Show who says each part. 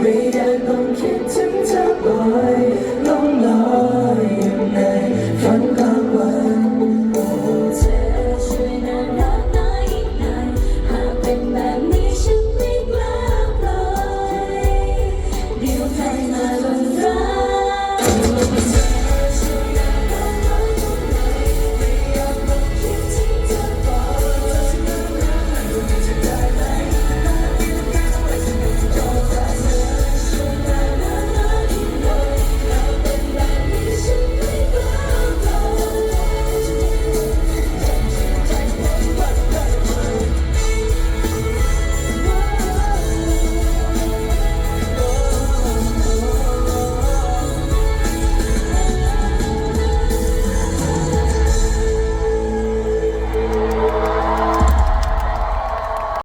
Speaker 1: ไม่ได้ต้องคิด